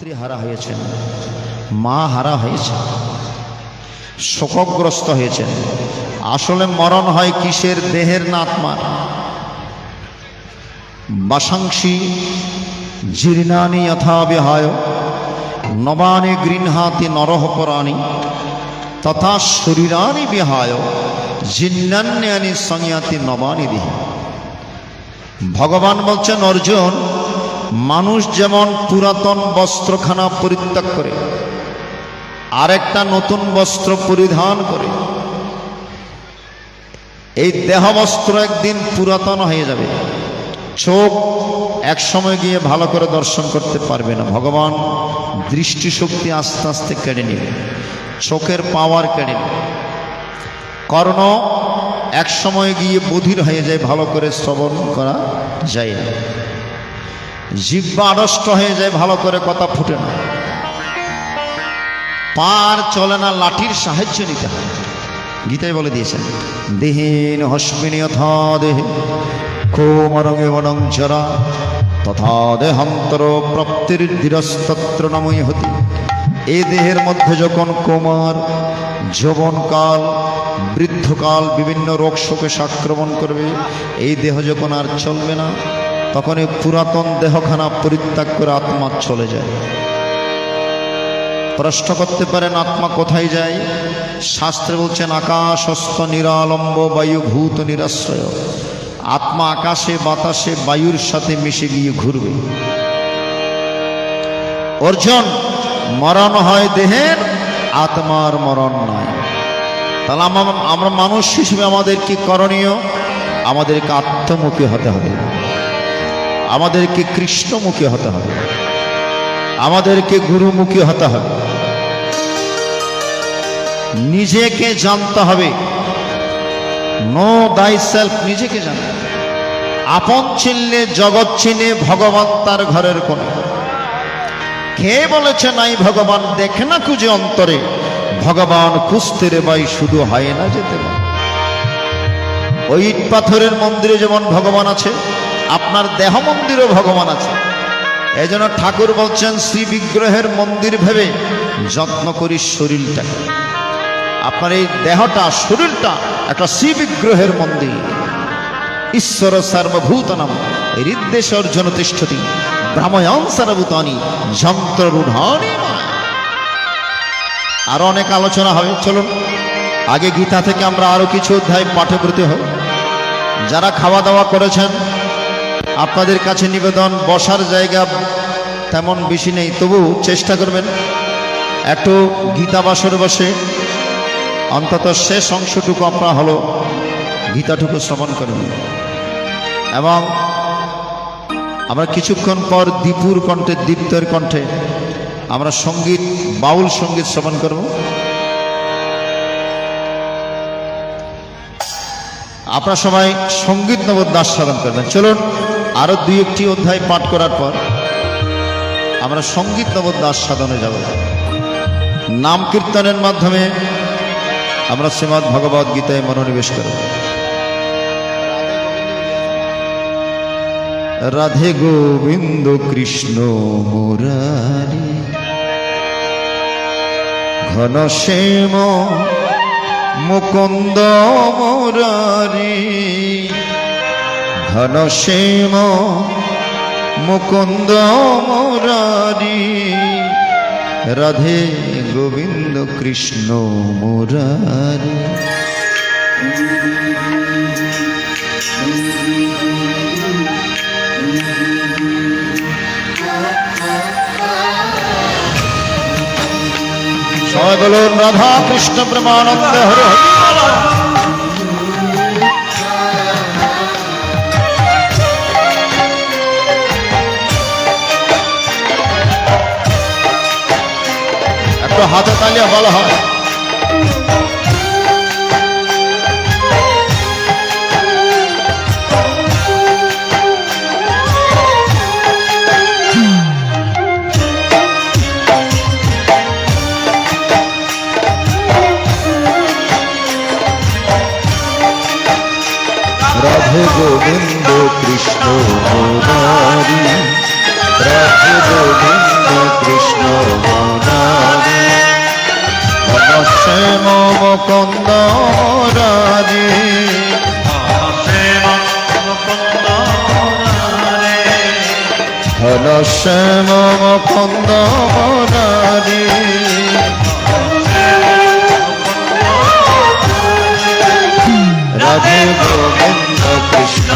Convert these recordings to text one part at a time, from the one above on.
মাতৃহারা হয়েছেন মা হারা হয়েছে। শোকগ্রস্ত হয়েছেন আসলে মরণ হয় কিসের দেহের না আত্মার। বাসাংশী জীর্ণানি যথা বিহায় নবানি গৃহাতি নরহ পরাণী। তথা শরীরানি বিহায়। জিন্নান্যানি সংয়াতি নবানি দেহি। ভগবান বলছেন, অর্জুন মানুষ যেমন পুরাতন বস্ত্রখানা পরিত্যাগ করে, আরেকটা নতুন বস্ত্র পরিধান করে, এই দেহ বস্ত্র একদিন পুরাতন হয়ে যাবে। চোখ এক সময় গিয়ে ভালো করে দর্শন করতে পারবে না। ভগবান দৃষ্টিশক্তি আস্তে আস্তে কেড়ে নেবে, চোখের পাওয়ার কেড়ে নেবে। কর্ণ এক সময় গিয়ে বধির হয়ে যায়, ভালো করে শ্রবণ করা যায় না। জিব্বা আড়ষ্ট হয়ে যায়, ভালো করে কথা ফুটে না। পার চলে না, লাঠির সাহায্য নিতে হয়। গীতায় বলে দিয়েছেন দেহীন হস্মিনী অথা দেহে কোমরঙে জরা, তথা দেহান্তর প্রাপ্তির ধীরস্তত্র নামই হতি। এই দেহের মধ্যে যখন কোমর যৌবনকাল বৃদ্ধকাল বিভিন্ন রোগ শোকে আক্রমণ করবে, এই দেহ যখন আর চলবে না তখন এই পুরাতন দেহখানা পরিত্যাগ করে আত্মা চলে যায়। প্রশ্ন করতে পারেন, আত্মা কোথায় যায়? শাস্ত্রে বলছেন, আকাশস্থ নিরালম্ব বায়ু ভূত নিরাশ্রয়। আত্মা আকাশে, বাতাসে, বায়ুর সাথে মিশে গিয়ে ঘুরবে। অর্জন, মরণ হয় দেহের, আত্মার মরণ নয়। তাহলে আমা- আমরা মানুষ হিসেবে আমাদের কি করণীয়? আমাদেরকে আত্মমুখী হতে হবে। আমাদেরকে কৃষ্ণমুখী হতে হবে। আমাদেরকে গুরুমুখী হতে হবে। নিজেকে জানতে হবে। নো দাই সেলফ নিজেকে জানতে। আপন চিনলে জগৎ চিনে ভগবান তার ঘরের কোণে। কে বলেছে নাই ভগবান, দেখে না খুঁজে অন্তরে। ভগবান খুঁজতে রে ভাই শুধু হয় না যেতে পারে। ওই ইট পাথরের মন্দিরে যেমন ভগবান আছে আপনার দেহ মন্দিরও ভগবান আছে এই জন্য ঠাকুর বলছেন, শ্রী বিগ্রহের মন্দির ভেবে যত্ন করি শরীরটাকে। আপনার এই দেহটা, শরীরটা একটা শ্রী বিগ্রহের মন্দির। ঈশ্বর সর্বভূতনাম হৃদ্দেশ অর্জুন তিষ্ঠতি ভ্রাময়ান সর্বভূতানি, যন্ত্ররূঢ়ানি আরও অনেক আলোচনা হবে, চলুন। আগে গীতা থেকে আমরা আরও কিছু অধ্যায় পাঠে প্রতি হই যারা খাওয়া দাওয়া করেছেন আপনাদের কাছে নিবেদন, বসার জায়গা তেমন বেশি নেই। তবু চেষ্টা করবেন একটু গীতা বাসরে বসে অন্তত শেষ অংশটুকু আপনার হলো গীতাটুকু শ্রবণ করবেন এবং আমরা কিছুক্ষণ পর দীপুর কণ্ঠে, দীপ্তের কণ্ঠে আমরা সংগীত, বাউল সংগীত শ্রবণ করব। আপনারা সবাই সংগীত নবদ্য আস্বাদন করবেন। চলুন আরও দুই একটি অধ্যায় পাঠ করার পর আমরা সংগীত নবদ্য আস্বাদনে যাব। নাম কীর্তনের মাধ্যমে আমরা শ্রীমৎ ভগবদ গীতায় মনোনিবেশ করব। রাধে গোবিন্দ কৃষ্ণ মুরারি ঘনশ্যাম মুকুন্দ মুরারি। ঘনশ্যাম মুকুন্দ মুরারি রাধে গোবিন্দ কৃষ্ণ মুরারি। সবাই বলুন রাধা কৃষ্ণ প্রেমানন্দ হরে হরে। একটু হাতে তালিয়া ভালো হয় রাধে গোবিন্দ কৃষ্ণ মুরারি রাধে গোবিন্দ কৃষ্ণ শ্যাম মুকুন্দ রে হল শ্যাম মুকুন্দ রাজে রাধে গোবিন্দ কৃষ্ণ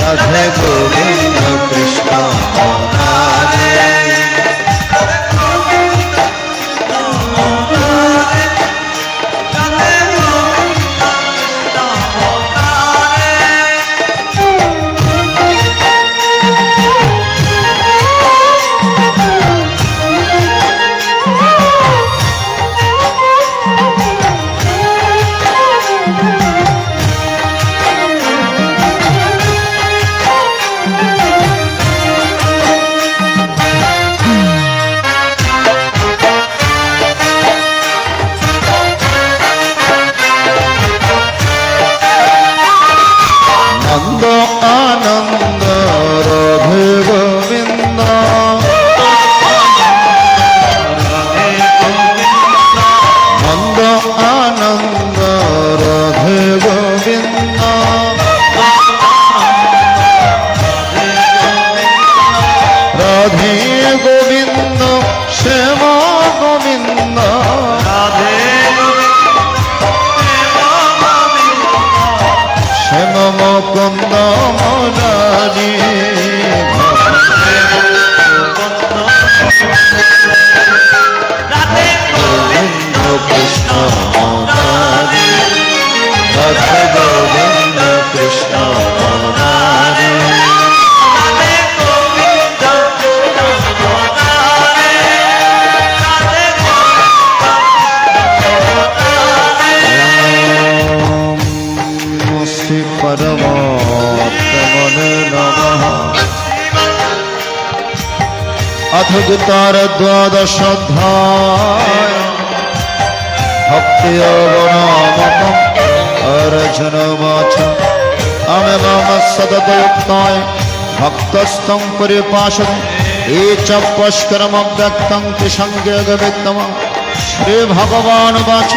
রাধে গোবিন্দ ভুক্তার দ্বাদশ ভক্তি অর্জুন আমি মম সদতয়ুক্তায় ভক্তস্থং পরিপাশন এ চ পষ্করমব্যক্তং ত্রিসংযোগবিত্তম শ্রী ভগবান বাচ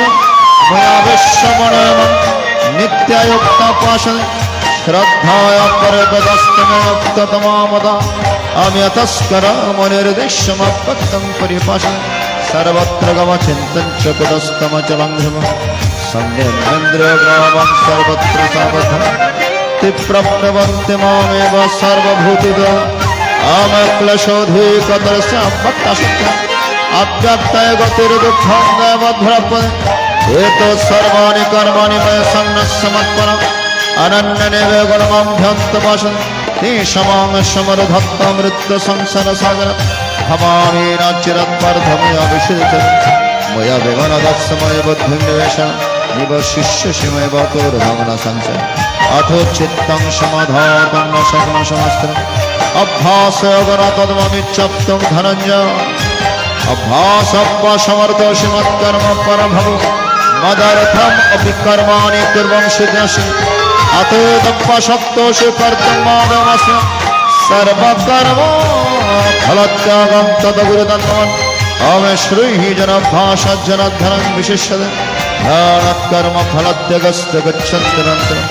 নিত্যায়ুক্ত পাশন শ্রদ্ধায় পরে বেদস্তম মদা আমি অতস্করা মনের দেশ মাপত্তম পরিপাশা সর্বত্র গমচিন্তন চকুটস্তম চলন্ধ্রম সন্ধ্যেন্দ্র গ্রামম সর্বত্র সাবধ তীব্রপ্রবন্তি মামেব সর্বভূতিদ আমক্লশোধিকতরস্যাম্বত্তাশক্ত আধ্যাত্ময় গতির দুঃখং দেবধ্রপ এত সর্বাণি কর্মাণি ময় সন্ন্যসমর্পণ অনন্য নিবেগুণমভ্যন্তপাশন্ত मया विमनदत्समय बुद्धिं निवेश निवशिष्यसि मय बतोर्भवन संशय अथो चित्तं समाधातं न शक्नोषमस्त्रम् अभ्यासयोगन तद्ममिच्छप्तं धनञ्जय अभ्यासप्पसमर्थोषि मत्कर्म परभव मदर्थम् अपि कर्माणि कुर्वं सिद्ध्यसि अतो दप्पशक्तोषि कर्तुं मादमस्य सर्वकर्म फलत्यागं तदगुरुतन्वन् अमे श्रीः जनभाषज्जनधनं विशिष्यते ध्यानत्कर्म फलत्यगस्य गच्छन्ति नन्तरम्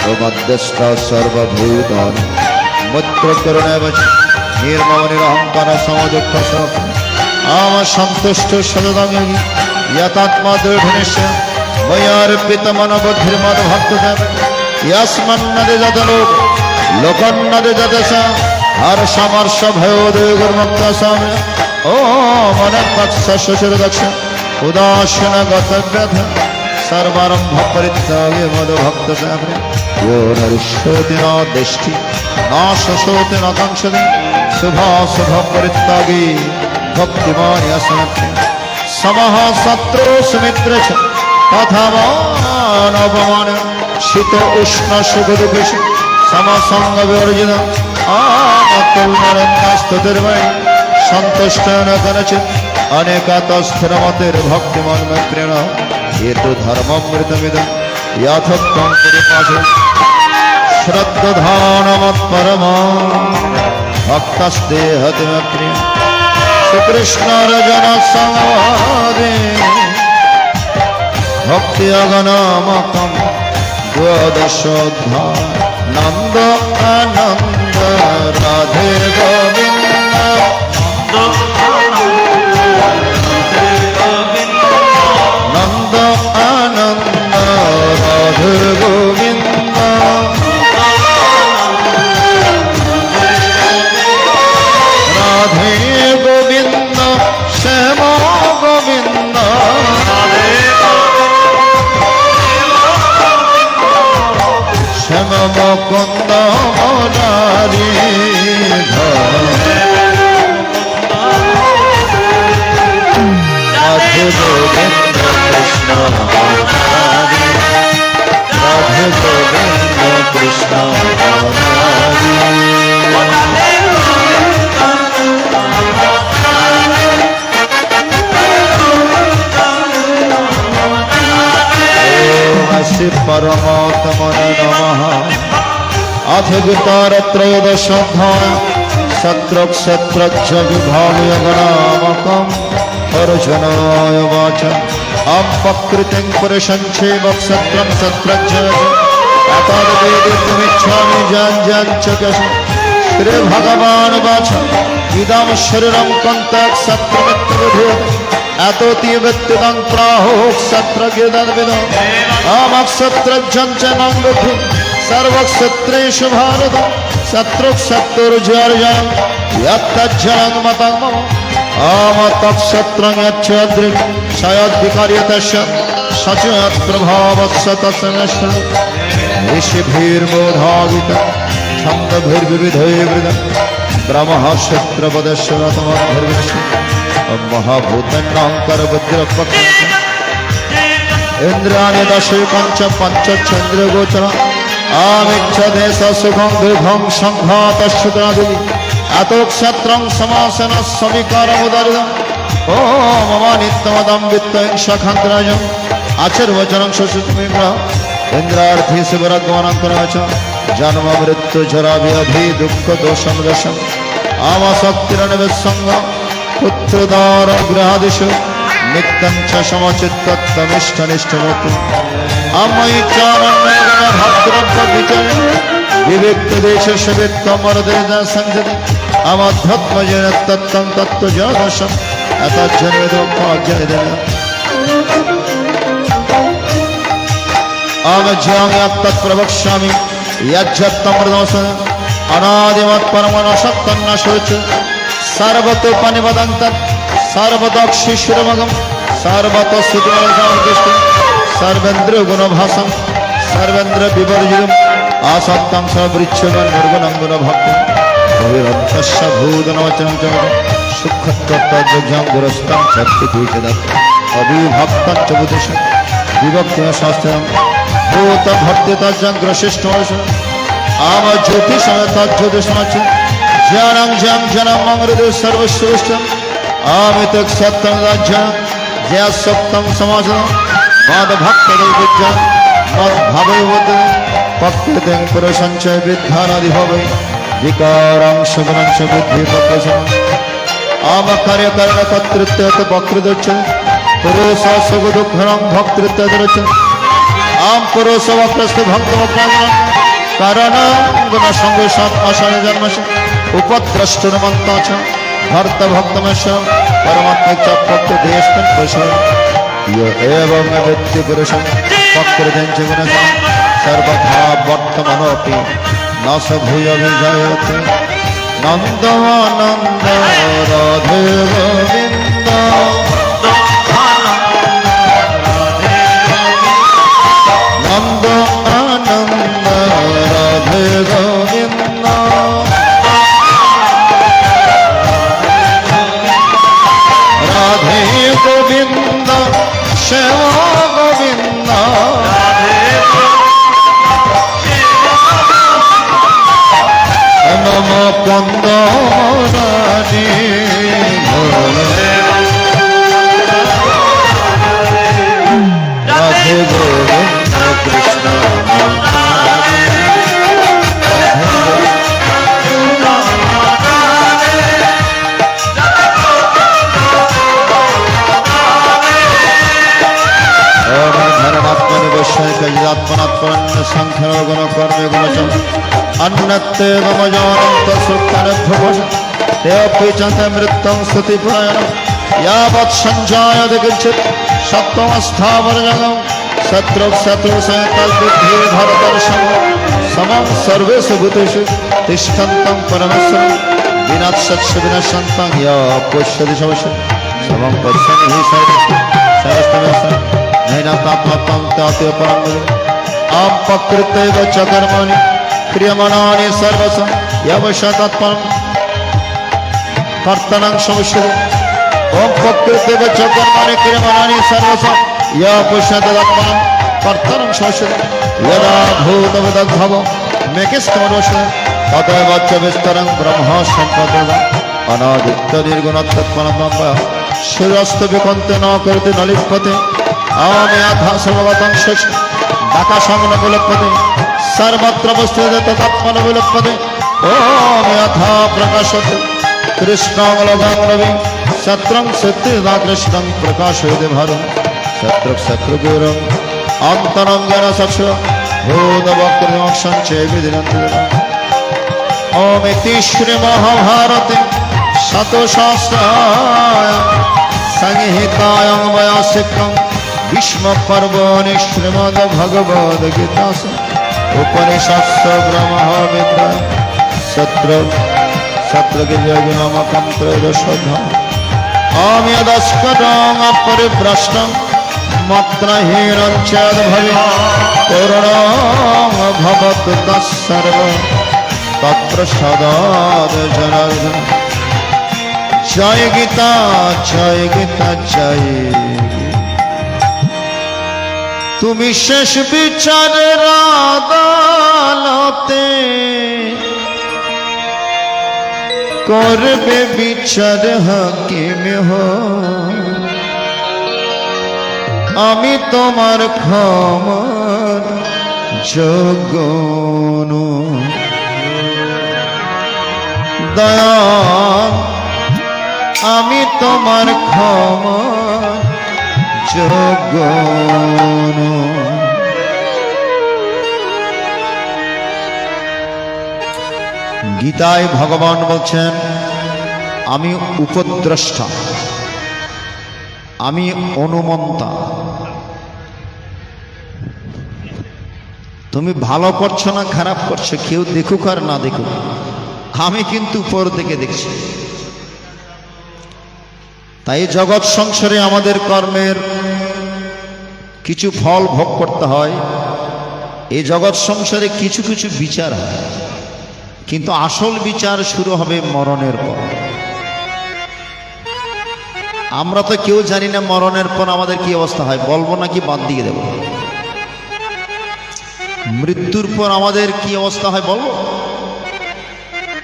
त्वमध्यस्थ सर्वभूतानि मुद्रकरणेव च निर्मम निरहङ्कार समदुःख आम सन्तुष्ट सततं योगी यतात्मा दृढनिश्चय मयार्पितमनबुद्धिर्मद्भक्तदेव યસમન્નદે જતલો લોકન્નદે જતસા હર્ષમર્ષ ભયો દેવગુર્મત્તા સામે ઓમ અનપક્ષ શશિર દક્ષ ઉદાસીન ગતવ્યથ સર્વારંભ પરિત્યાગે મદ ભક્ત સામે યો નરિષ્યતિ ન દૃષ્ટિ ના શશોતિ ન કંશતિ શુભાશુભ પરિત્યાગે ભક્તિમાન યસનત્ય સમઃ સત્રો સુમિત્ર તથા માન અપમાન শীত উষ্ণ সুগত বেশ সমসঙ্গ বির্জন অনতুল নরন্যাস্তদের ভাই সন্তুষ্ট করেছে অনেকাতস্থির মতের ভক্তিমান মৈত্রেণ। এ তো ধর্মমৃতমিদ ভক্তস্তে ভক্তি অগণমতম দ্বাদশোধ্যায় নন্দ আনন্দ রাধে গোবিন্দ। নন্দ আনন্দ রাধে গোবিন্দ। পরমাত্মনে নমঃ। অধিগতারত্রয়োদশোধ্যায় শত্রুক্ষত্রজ্জ বিভাগয়গণামকম অর্জুনায় বাচ অপকৃতিং পুরুষঞ্চেব সত্রং সত্রজ্জ এতদ্বেদিতুমিচ্ছামি যাঞ্জাঞ্চ কশ শ্রী ভগবান বাচ। ইদম শরীরম কন্তক সত্রমিত্যবিধীয়তে এততিবৃত্তিদং প্রাহ সত্রগিরদর্বিদ আমক্ষত্রজ্জঞ্চনাঙ্গথি সর্বক্ষেত্রেষু ভারত। শত্রুক্ষত্রুর্জর্জং ইয়ত্তজ্জনং মতং মম আমতৎসত্রং যচ্ছদ্রিক সয়দ্বিকার্যতস্য সচয়ৎ रतमभिर्विश्व महाभूतनाङ्करवज्रपक्ष इन्द्राणि दशे पञ्च पञ्चचन्द्रगोचर आमिच्छदेश सुखं दीर्घं सङ्घातश्रुतनादिति अतोक्षत्रं समासन सविकारमुदरिदम् ॐ मम नित्यमदं वित्तं सखन्द्रजम् आचर्वचनं शशुत्मिग्रह इन्द्रार्थी शिवरगमनं च जन्म मृत्यु जरा व्याधि दुःख दोषं दशम् आमशक्तिरनिविसङ्ग पुत्रदार गृहादिषु नित्यं च समचित्तत्वमिष्टनिष्ठमूर्ति अमयि चानन्यगण भद्रव्यविचरण विविक्त देश शिवित्वमरदे संजति अमध्वत्मजेन तत्तं तत्त्वजनदशम् अतज्जनिदोपाज्जनिदेन अमज्ञां तत्प्रवक्ष्यामि यज्जत्तमृदोष अनादिमत् परमनशक्तन्न शोच सर्वतोपनिवदन्त सर्वदक्षिश्वरमगम सर्वत सुदृष्टि सर्वेन्द्र गुणभासं सर्वेन्द्र विवर्जितम् आसक्तं सवृच्छगं निर्गुणं गुणभक्ति भविरन्तस्य भूतनवचनं च सुखत्वत्तज्ञं गुरस्तं शक्तिः च दत्त अविभक्तं च बुद्धिशं विभक्तिं शास्त्रं भूतभक्तितज्ञग्रशिष्टोष आम ज्योतिषम तज्ज्योतिषमच ज्ञानं ज्ञां जनं ममृदु सर्वश्रेष्ठम् आमित सत्यं राज्य जय सप्तम समाजन मद भक्त विद्या मद भावे वद पक्तिं पुरुषञ्च विद्यानादि भवे विकारं शुभनं च बुद्धि पक्वसम आम कार्यकरण कर्तृत्व वक्रदच पुरुष सुख दुःखनं भक्तृत्व आम पुरुष वक्रस्त भक्त वक्रांगण कारण गुण संग सात आसन जन्मश উপদ্রষ্টুর্মন্ত ছ ভর্ত ভক্তমেশ, পরমাত্মা চ ভক্ত দেশন পশ ইয় এবং ব্যক্তি পুরুষম পক্রজঞ্চ সর্বথা ভূয় রাধে গোবিন্দ। নন্দ আনন্দ রাধে গোবিন্দ नम ते अपि च ते मृत्युं स्तुतिपरायणं यावत् सञ्जायते किञ्चित् सत्त्वमस्थावरजगं शत्रुः शत्रुसंकल्पबुद्धि भरतर्षम समं सर्वेषु भूतेषु तिष्ठन्तं परमेश्वरं विनाशस्य विनशन्तं य पश्यति शवस्य समं पश्यति हि सर्वस्तमस्य नैनतात्मत्वं तात्य परं आं प्रकृतैव च कर्माणि, क्रियमाणानि सर्वस यवशतत्परं কর্তানাং সমস্যা। ওম প্রকৃতিব চকর্মাণি ক্রিয়মাণানি সর্বস। ইয়া পুষ্যতদাত্মানং কর্তানাং সমস্যা। ইয়দা ভূতবদগ্ভব মেকেস্তমরস ততএব বিস্তরং ব্রহ্ম সম্পদা অনাদিত্য নির্গুণাত্মৎপরমাম্ব সূর্যস্ত বিকন্তে ন করতে নলিপতে আমেয়াধা সর্বগতং শেষ। আকাশং নবলপতে সর্বত্র বস্তু তৎমনবলপতে ওম যথা প্রকাশতে। কৃষ্ণং লোকং রবি। শত্রং সত্যা কৃষ্ণং প্রকাশয়তে ভারম শত্রু শত্রুগুরং অন্তরঙ্গেন সক্ষ ভূতবক্রমক্ষং চে বিধিনন্তি ওম ইতি শ্রী মহাভারতে শতসহস্রায় সংহিতায়ং বয়াসিকং ভীষ্ম পর্বণি শ্রীমদ ভগবদ গীতাস উপনিষৎস ব্রহ্মবিদ্য সত্র সত্রগিজগুণমকম ত্রয়োদশোধ অমিয়দস্কটং অপরিভ্রষ্টং মত্রহীনঞ্চদ ভবে করুণং ভবতু তৎসর্ব, তত্র সদাদ জনার্দন জয় গীতা জয় গীতা, জয় তুমি শেষ বিচারের আদালতে করবে বিচার হাকিম আমি তোমার ক্ষমার যোগ্য দয়া আমি তোমার ক্ষমার যোগ্য গীতায় ভগবান বলছেন, আমি উপদ্রষ্টা, আমি অনুমন্তা। তুমি ভালো করছ না খারাপ করছ, কেউ দেখুক আর না দেখুক। আমি কিন্তু উপর থেকে দেখছি। তাই জগৎ সংসারে আমাদের কর্মের কিছু ফল ভোগ করতে হয়। এই জগৎ সংসারে কিছু কিছু বিচার হয়। কিন্তু আসল বিচার শুরু হবে মরণের পর। আমরা তো কেউ জানি না মরণের পর আমাদের কি অবস্থা হয়, বলব নাকি বাদ দিয়ে দেব। মৃত্যুর পর আমাদের কি অবস্থা হয় বলব?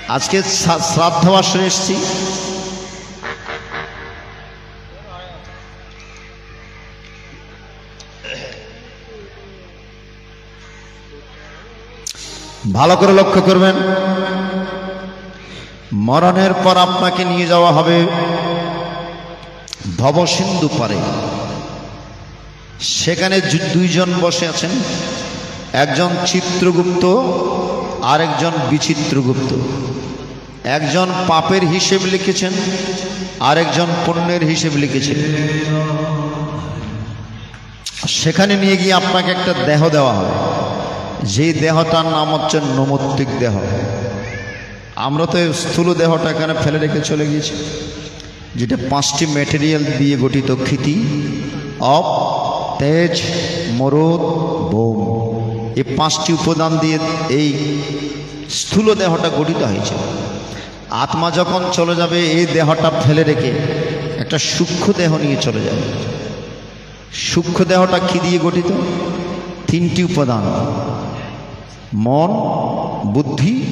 আজকে শ্রা- শ্রাদ্ধ আসরে এসছি। ভালো করে লক্ষ্য করবেন। মরণের পর আপনাকে নিয়ে যাওয়া হবে ভবসিন্ধু পারে। সেখানে দুইজন বসে আছেন। একজন চিত্রগুপ্ত, আরেকজন বিচিত্রগুপ্ত। একজন পাপের হিসেব লিখেছেন, আরেকজন পুণ্যের হিসেব লিখেছেন। সেখানে নিয়ে গিয়ে আপনাকে একটা দেহ দেওয়া হবে। যেই দেহটার নাম হচ্ছে নমত্বিক দেহ। আমরা তো স্থূল দেহটা এখানে ফেলে রেখে চলে গিয়েছি। যেটা পাঁচটি ম্যাটেরিয়াল দিয়ে গঠিত ক্ষিতি, অপ, তেজ, মরদ, বোম। এই পাঁচটি উপাদান দিয়ে এই স্থূল দেহটা গঠিত হয়েছে। আত্মা যখন চলে যাবে, এই দেহটা ফেলে রেখে একটা সূক্ষ্ম দেহ নিয়ে চলে যাবে। সূক্ষ্ম দেহটা কি দিয়ে গঠিত? তিনটি উপাদান। মন, বুদ্ধি